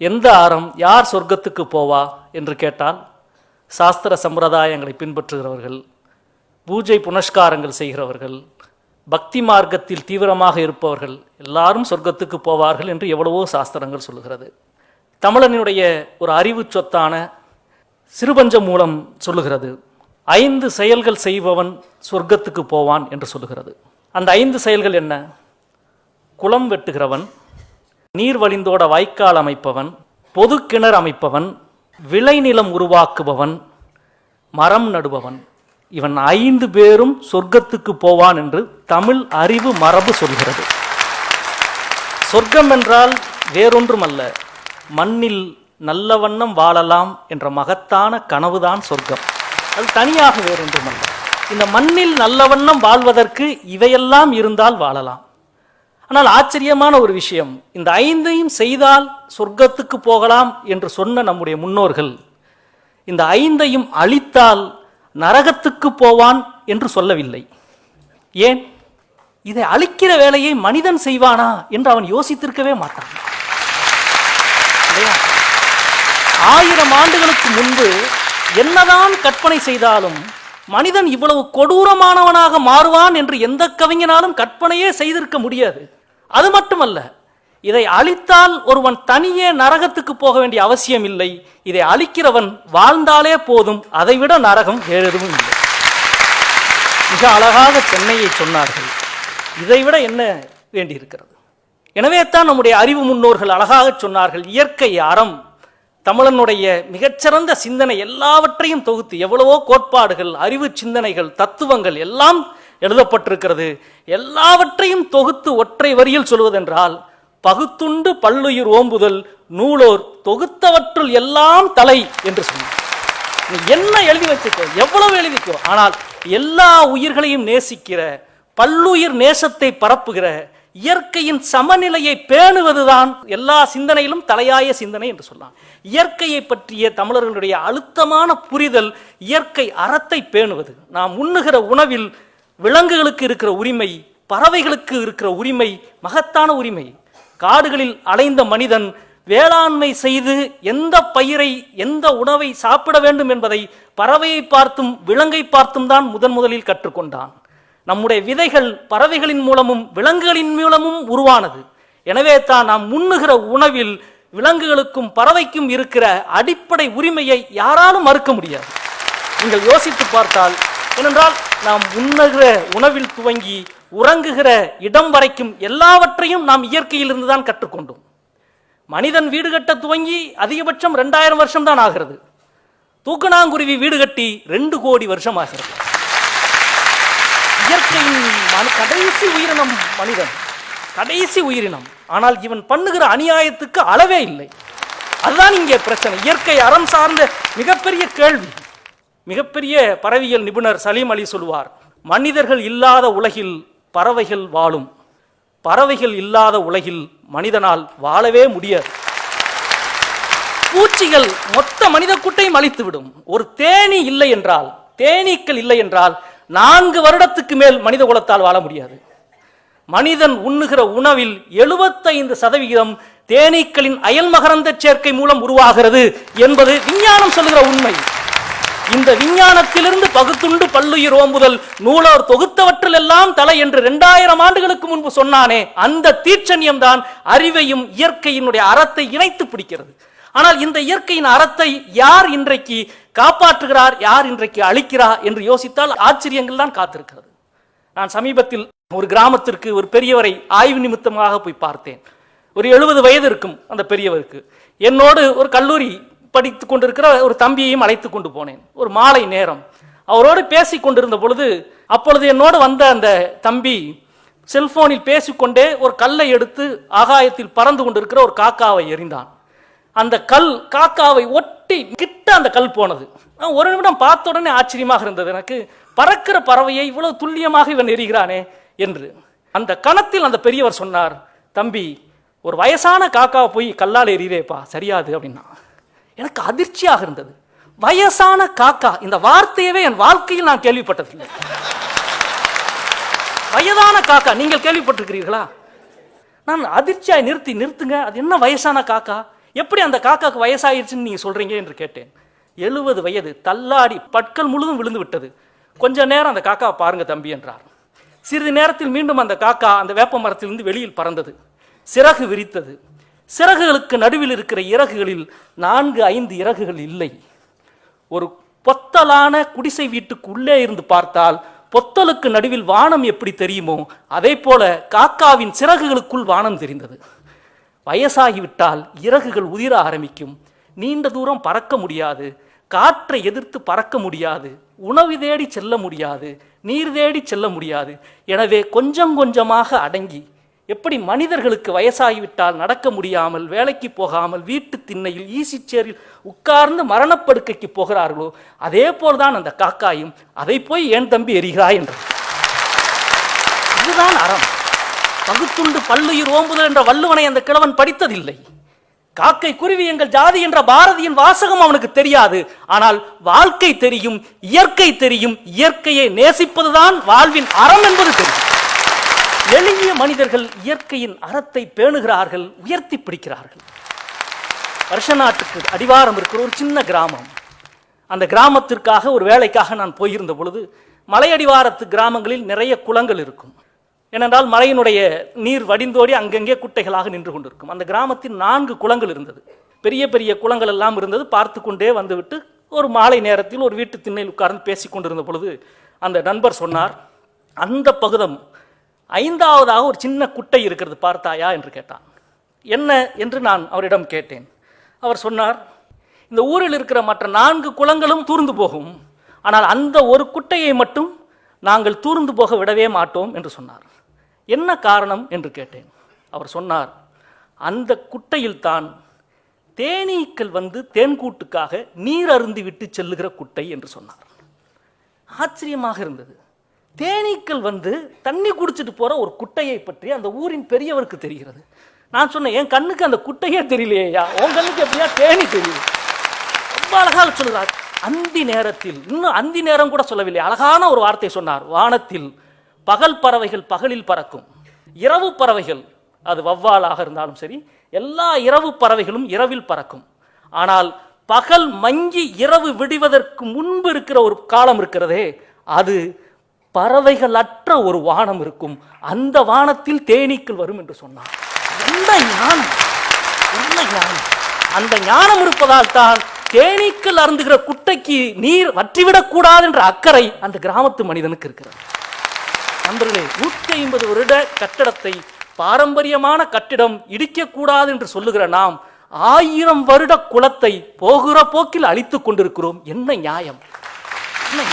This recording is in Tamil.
எந்த அறம் யார் சொர்க்கத்துக்கு போவா என்று கேட்டால் சாஸ்திர சம்பிரதாயங்களை பின்பற்றுகிறவர்கள் பூஜை புனஸ்காரங்கள் செய்கிறவர்கள் பக்தி மார்க்கத்தில் தீவிரமாக இருப்பவர்கள் எல்லாரும் சொர்க்கத்துக்கு போவார்கள் என்று எவ்வளவோ சாஸ்திரங்கள் சொல்லுகிறது. தமிழனுடைய ஒரு அறிவு சொத்தான சிறுபஞ்ச மூலம் சொல்லுகிறது ஐந்து செயல்கள் செய்பவன் சொர்க்கத்துக்கு போவான் என்று சொல்லுகிறது. அந்த ஐந்து செயல்கள் என்ன? குளம் வெட்டுகிறவன் நீர் வழிந்தோட வாய்க்கால் அமைப்பவன் பொது கிணறு அமைப்பவன் விளைநிலம் உருவாக்குபவன் மரம் நடுபவன். இவன் ஐந்து பேரும் சொர்க்கத்துக்கு போவான் என்று தமிழ் அறிவு மரபு சொல்கிறது. சொர்க்கம் என்றால் வேறொன்றுமல்ல மண்ணில் நல்ல வண்ணம் வாழலாம் என்ற மகத்தான கனவுதான் சொர்க்கம். அது தனியாக வேறொன்றுமல்ல. இந்த மண்ணில் நல்ல வண்ணம் வாழ்வதற்கு இவையெல்லாம் இருந்தால் வாழலாம். ஆனால் ஆச்சரியமான ஒரு விஷயம். இந்த ஐந்தையும் செய்தால் சொர்க்கத்துக்கு போகலாம் என்று சொன்ன நம்முடைய முன்னோர்கள் இந்த ஐந்தையும் அழித்தால் நரகத்துக்கு போவான் என்று சொல்லவில்லை. ஏன்? இதை அழிக்கிற வேலையை மனிதன் செய்வானா என்று அவன் யோசித்திருக்கவே மாட்டான். ஆயிரம் ஆண்டுகளுக்கு முன்பு என்னதான் கற்பனை செய்தாலும் மனிதன் இவ்வளவு கொடூரமானவனாக மாறுவான் என்று எந்த கவிஞனாலும் கற்பனையே செய்திருக்க முடியாது. அது மட்டுமல்ல இதை அழித்தால் ஒருவன் தனியே நரகத்துக்கு போக வேண்டிய அவசியம் இல்லை. இதை அழிக்கிறவன் வாழ்ந்தாலே போதும் அதைவிட நரகம் வேறெதுவும் இல்லை. மிக அழகாக சென்னையை சொன்னார்கள். இதைவிட என்ன வேண்டியிருக்கிறது? எனவே தான் நம்முடைய அறிவு முன்னோர்கள் அழகாக சொன்னார்கள் இயற்கை அறம் தமிழனுடைய மிகச்சிறந்த சிந்தனை எல்லாவற்றையும் தொகுத்து எவ்வளவோ கோட்பாடுகள் அறிவு சிந்தனைகள் தத்துவங்கள் எல்லாம் எழுதப்பட்டிருக்கிறது. எல்லாவற்றையும் தொகுத்து ஒற்றை வரியில் சொல்வதென்றால் பகுத்துண்டு பல்லுயிர் ஓம்புதல் நூலோர் தொகுத்தவற்றுள் எல்லாம் தலை என்று சொன்னார். நீ என்ன எழுதி வச்சுக்கோ எவ்வளவு எழுதிக்கோ. ஆனால் எல்லா உயிர்களையும் நேசிக்கிற பல்லுயிர் நேசத்தை பரப்புகிற இயற்கையின் சமநிலையை பேணுவதுதான் எல்லா சிந்தனையிலும் தலையாய சிந்தனை என்று சொல்லலாம் இயற்கையை பற்றிய தமிழர்களுடைய அழுத்தமான புரிதல் இயற்கை அறத்தை பேணுவது. நாம் உண்ணுகிற உணவில் விலங்குகளுக்கு இருக்கிற உரிமை பறவைகளுக்கு இருக்கிற உரிமை மகத்தான உரிமை. காடுகளில் அலைந்த மனிதன் வேளாண்மை செய்து எந்த பயிரை எந்த உணவை சாப்பிட வேண்டும் என்பதை பறவையை பார்த்தும் விலங்கை பார்த்தும் தான் முதன் முதலில் கற்றுக்கொண்டான். நம்முடைய விதைகள் பறவைகளின் மூலமும் விலங்குகளின் மூலமும் உருவானது. எனவே தான் நாம் உண்ணுகிற உணவில் விலங்குகளுக்கும் பறவைக்கும் இருக்கிற அடிப்படை உரிமையை யாராலும் மறுக்க முடியாது. நீங்கள் யோசித்து பார்த்தால் ஏனென்றால் நாம் உண்ணுகிற உணவில் துவங்கி உறங்குகிற இடம் வரைக்கும் எல்லாவற்றையும் நாம் இயற்கையிலிருந்து தான் கற்றுக்கொண்டோம். மனிதன் வீடு கட்ட துவங்கி அதிகபட்சம் ரெண்டாயிரம் வருஷம் தான் ஆகிறது. தூக்கணாங்குருவி வீடு கட்டி ரெண்டு கோடி வருஷம் ஆகிறது. இயற்கையின் கடைசி உயிரினம் மனிதன். கடைசி உயிரினம். ஆனால் இவன் பண்ணுகிற அநியாயத்துக்கு அளவே இல்லை. அதுதான் இங்கே பிரச்சனை. இயற்கை அறம் சார்ந்த மிகப்பெரிய கேள்வி. மிகப்பெரிய பறவியல் நிபுணர் சலீம் அலி சொல்வார் மனிதர்கள் இல்லாத உலகில் பறவைகள் வாழும். பறவைகள் இல்லாத உலகில் மனிதனால் வாழவே முடியாது. பூச்சிகள் மொத்த மனித கூட்டையும் அழித்துவிடும். ஒரு தேனி இல்லை என்றால் தேனீக்கள் இல்லை என்றால் நான்கு வருடத்துக்கு மேல் மனித குலத்தால் வாழ முடியாது. மனிதன் உண்ணுகிற உணவில் 75% சதவிகிதம் தேனீக்களின் அயல் மகரந்த சேர்க்கை மூலம் உருவாகிறது என்பது விஞ்ஞானம் சொல்லுகிற உண்மை. இந்த விஞ்ஞானத்திலிருந்து பகுத்துண்டு பல்லுயிர் ஓம்புதல் நூலோர் தொகுத்தவற்றில் எல்லாம் தலை என்று இரண்டாயிரம் ஆண்டுகளுக்கு முன்பு சொன்னானே அந்த தீட்சண்யம் தான் அறிவையும் இயற்கையினுடைய அறத்தை இணைத்து பிடிக்கிறது. ஆனால் இந்த இயற்கையின் அறத்தை யார் இன்றைக்கு காப்பாற்றுகிறார் யார் இன்றைக்கு அழிக்கிறார் என்று யோசித்தால் ஆச்சரியங்கள் தான் காத்திருக்கிறது. நான் சமீபத்தில் ஒரு கிராமத்திற்கு ஒரு பெரியவரை ஆய்வு நிமித்தமாக போய் பார்த்தேன். ஒரு எழுபது வயது இருக்கும் அந்த பெரியவருக்கு. என்னோடு ஒரு கல்லூரி படித்து கொண்டிருக்கிற ஒரு தம்பியையும் அழைத்து கொண்டு போனேன். ஒரு மாலை நேரம். அவரோடு பேசி கொண்டிருந்த பொழுது அப்பொழுது என்னோடு வந்த அந்த தம்பி செல்போனில் பேசிக்கொண்டே ஒரு கல்லை எடுத்து ஆகாயத்தில் பறந்து கொண்டிருக்கிற ஒரு காக்காவை எறிந்தான். அந்த கல் காக்காவை ஒட்டி கிட்ட அந்த கல் போனது. ஒரு நிமிடம் பார்த்த உடனே ஆச்சரியமாக இருந்தது. எனக்கு பறக்கிற பறவையை இவ்வளவு துல்லியமாக இவன் எறிகிறானே என்று. அந்த கணத்தில் அந்த பெரியவர் சொன்னார் தம்பி ஒரு வயசான காக்காவை போய் கல்லால் எறிகிறேப்பா சரியாது அப்படின்னா. எனக்கு அதிர்ச்சியாக இருந்தது. வயசான காக்கா இந்த வார்த்தையவே என் வாழ்க்கையில் நான் கேள்விப்பட்டதில்லை. வயதான காக்கா நீங்கள் கேள்விப்பட்டிருக்கிறீர்களா? நான் அதிர்ச்சியாய் நிறுத்தி நிறுத்துங்க. அது என்ன வயசான காக்கா? எப்படி அந்த காக்காக்கு வயசாயிருச்சுன்னு நீங்க சொல்றீங்க என்று கேட்டேன். எழுபது வயது தள்ளாடி பட்கள் முழுதும் விழுந்து விட்டது. கொஞ்ச நேரம் அந்த காக்கா பாருங்க தம்பி என்றார். சிறிது நேரத்தில் மீண்டும் அந்த காக்கா அந்த வேப்ப மரத்திலிருந்து வெளியில் பறந்தது. சிறகு விரித்தது. சிறகுகளுக்கு நடுவில் இருக்கிற இறகுகளில் நான்கு ஐந்து இறகுகள் இல்லை. ஒரு பொத்தலான குடிசை வீட்டுக்கு உள்ளே இருந்து பார்த்தால் பொத்தலுக்கு நடுவில் வானம் எப்படி தெரியுமோ அதே போல காக்காவின் சிறகுகளுக்குள் வானம் தெரிந்தது. வயசாகிவிட்டால் இறகுகள் உதிர ஆரம்பிக்கும். நீண்ட தூரம் பறக்க முடியாது. காற்றை எதிர்த்து பறக்க முடியாது. உணவு தேடி செல்ல முடியாது. நீர் தேடி செல்ல முடியாது. எனவே கொஞ்சம் கொஞ்சமாக அடங்கி எப்படி மனிதர்களுக்கு வயசாகிவிட்டால் நடக்க முடியாமல் வேலைக்கு போகாமல் வீட்டு திண்ணையில் ஈசிச்சேரில் உட்கார்ந்து மரணப்படுக்கைக்கு போகிறார்களோ அதே போல்தான் அந்த காக்காயும் அதை போய் ஏன் தம்பி எரிகிறாய்? என்றார் இதுதான் அறம். பகுத்துண்டு பல்லுயிர் ஓம்புதல் என்ற வள்ளுவனை அந்த கிழவன் படித்ததில்லை. காக்கை குருவி எங்கள் ஜாதி என்ற பாரதியின் வாசகம் அவனுக்கு தெரியாது. ஆனால் வாழ்க்கை தெரியும் இயற்கை தெரியும் இயற்கையை நேசிப்பதுதான் வாழ்வின் அறம் என்பது தெரியும். எளிய மனிதர்கள் இயற்கையின் அறத்தை பேணுகிறார்கள் உயர்த்தி பிடிக்கிறார்கள். வருஷ நாட்டுக்கு அடிவாரம் இருக்கிற ஒரு சின்ன கிராமம். அந்த கிராமத்திற்காக ஒரு வேலைக்காக நான் போயிருந்த பொழுது மலையடிவாரத்து கிராமங்களில் நிறைய குளங்கள் இருக்கும். ஏனென்றால் மழையினுடைய நீர் வடிந்தோடி அங்கங்கே குட்டைகளாக நின்று கொண்டிருக்கும். அந்த கிராமத்தில் நான்கு குளங்கள் இருந்தது. பெரிய பெரிய குளங்கள் எல்லாம் இருந்தது. பார்த்து கொண்டே வந்துவிட்டு ஒரு மாலை நேரத்தில் ஒரு வீட்டு திண்ணையில் உட்கார்ந்து பேசிக்கொண்டிருந்த பொழுது அந்த நண்பர் சொன்னார் அந்த பகுதம் ஐந்தாவதாக ஒரு சின்ன குட்டை இருக்கிறது பார்த்தாயா என்று கேட்டான். என்ன என்று நான் அவரிடம் கேட்டேன். அவர் சொன்னார் இந்த ஊரில் இருக்கிற மற்ற நான்கு குளங்களும் தூர்ந்து போகும். ஆனால் அந்த ஒரு குட்டையை மட்டும் நாங்கள் தூர்ந்து போக விடவே மாட்டோம் என்று சொன்னார். என்ன காரணம் என்று கேட்டேன். அவர் சொன்னார் அந்த குட்டையில் தான் தேனீக்கள் வந்து தேன்கூட்டுக்காக நீர் அருந்து விட்டு செல்லுகிற குட்டை என்று சொன்னார். ஆச்சரியமாக இருந்தது. தேனீக்கள் வந்து தண்ணி குடிச்சிட்டு போற ஒரு குட்டையை பற்றி அந்த ஊரின் பெரியவருக்கு தெரிகிறது. நான் சொன்னேன் என் கண்ணுக்கு அந்த குட்டையே தெரியலையா உன் கண்ணுக்கு எப்படியா தேனி தெரியுது ரொம்ப அழகாக சொல்கிறார் அந்தி நேரத்தில் இன்னும் அந்தி நேரம் கூட சொல்லவில்லை அழகான ஒரு வார்த்தை சொன்னார். வானத்தில் பகல் பறவைகள் பகலில் பறக்கும். இரவு பறவைகள் அது வவ்வாலாக இருந்தாலும் சரி எல்லா இரவு பறவைகளும் இரவில் பறக்கும். ஆனால் பகல் மங்கி இரவு விடுவதற்கு முன்பு இருக்கிற ஒரு காலம் இருக்கிறதே அது பறவைகள் அற்ற ஒரு வானம் இருக்கும். அந்த வானத்தில் தேனீக்கள் வரும் என்று சொன்னார் என்ன ஞானம்? என்ன ஞானம்? அந்த ஞானம் இருப்பதால் தான் தேனீக்கள் அருந்துகிற குட்டைக்கு நீர் வற்றிவிடக் கூடாது என்ற அக்கறை அந்த கிராமத்து மனிதனுக்கு இருக்கிறது. நண்பர்களே நூற்றி ஐம்பது வருட கட்டடத்தை பாரம்பரியமான கட்டிடம் இடிக்கக்கூடாது என்று சொல்லுகிற நாம் ஆயிரம் வருட குலத்தை போகிற போக்கில் அழித்துக் கொண்டிருக்கிறோம். என்ன நியாயம்?